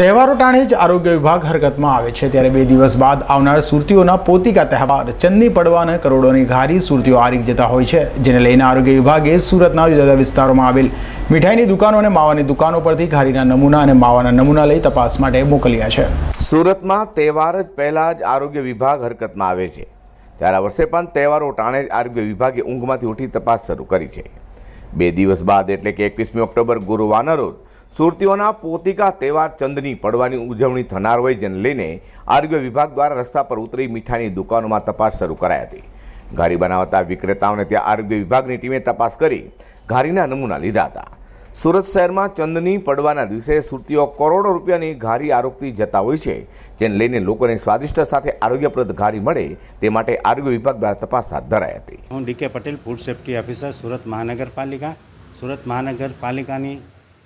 તહેવારો ટાણે જ આરોગ્ય વિભાગ હરકતમાં આવે છે. ત્યારે બે દિવસ બાદ આવનાર સુરતીઓના પોતિકા તહેવાર ચંદની પડવાને કરોડોની ઘારી સુરતીઓ આરીક જતા હોય છે, જેને લઈને આરોગ્ય વિભાગે સુરતના જુદા જુદા વિસ્તારોમાં આવેલ મીઠાઈની દુકાનો અને માવાની દુકાનો પરથી ઘારીના નમૂના અને માવાના નમૂના લઈ તપાસ માટે મોકલ્યા છે. સુરતમાં તહેવાર જ પહેલાં જ આરોગ્ય વિભાગ હરકતમાં આવે છે. ત્યારે આ વર્ષે પણ તહેવારો ટાણે જ આરોગ્ય વિભાગે ઊંઘમાંથી ઉઠી તપાસ શરૂ કરી છે. બે દિવસ બાદ એટલે કે એકવીસમી ઓક્ટોબર ગુરુવારના રોજ સુરતીઓના પોતિકા તહેવાર ચંદની પડવાની ઉજવણી થનાર હોય જેને લઈને આરોગ્ય વિભાગ દ્વારા રસ્તા પર ઉતરી મીઠાઈની દુકાનોમાં તપાસ શરૂ કરાઈ હતી. ઘારી બનાવતા વિક્રેતાઓને ત્યાં આરોગ્ય વિભાગની ટીમે તપાસ કરી ઘારીના નમૂના લીધા હતા. સુરત શહેરમાં ચંદની પડવાના દિવસે સુરતીઓ કરોડો રૂપિયાની ઘારી આરોગતી જતા હોય છે, જેને લઈને લોકોને સ્વાદિષ્ટ સાથે આરોગ્યપ્રદ ઘારી મળે તે માટે આરોગ્ય વિભાગ દ્વારા તપાસ હાથ ધરાઈ હતી. હું D K Patel, food safety officer, Surat મહાનગરપાલિકા. સુરત મહાનગરપાલિકાની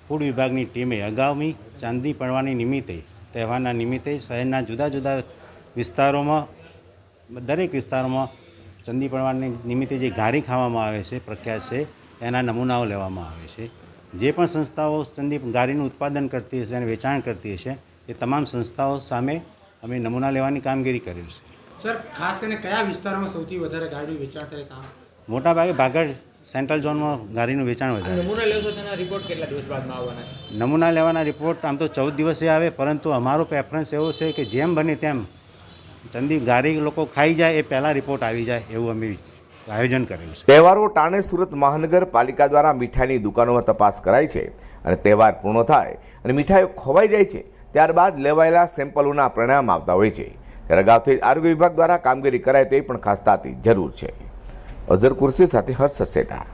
ફૂડ વિભાગની ટીમે અગાઉની ચાંદી પડવાની નિમિત્તે તહેવારના નિમિત્તે શહેરના જુદા જુદા વિસ્તારોમાં દરેક વિસ્તારોમાં ચંદી પડવાની નિમિત્તે જે ઘારી ખાવામાં આવે છે પ્રખ્યાત છે એના નમૂનાઓ લેવામાં આવે છે. જે પણ સંસ્થાઓ ચંદી ઘારીનું ઉત્પાદન કરતી હશે અને વેચાણ કરતી હશે એ તમામ સંસ્થાઓ સામે અમે નમૂના લેવાની કામગીરી કરી છે. સર ખાસ કરીને કયા વિસ્તારોમાં સૌથી વધારે ગાડીનું વેચાણ થાય કામ? મોટાભાગે ભાગળ સેન્ટ્રલ ઝોનમાં ગારીનું વેચાણ વધારે. નમૂના લેવો છો તેના રિપોર્ટ કેટલા દિવસ બાદમાં આવવાના? છે નમૂના લેવાના રિપોર્ટ આમ તો ચૌદ દિવસે આવે પરંતુ અમારો પ્રેફરન્સ એવો છે કે જેમ બને તેમ ચંદી ગારી લોકો ખાઈ જાય એ પહેલાં રિપોર્ટ આવી જાય એવું અમે આયોજન કરેલું છે. તહેવારો ટાણે સુરત મહાનગરપાલિકા દ્વારા મીઠાઈની દુકાનોમાં તપાસ કરાય છે અને તહેવાર પૂર્ણ થાય અને મીઠાઈઓ ખોવાઈ જાય છે ત્યારબાદ લેવાયેલા સેમ્પલોના પરિણામ આવતા હોય છે. ત્યારે અગાઉથી આરોગ્ય વિભાગ દ્વારા કામગીરી કરાય તે પણ ખાસ તાતી જરૂર છે. અઝર કુર્સી સાથે હર્ષ સેટા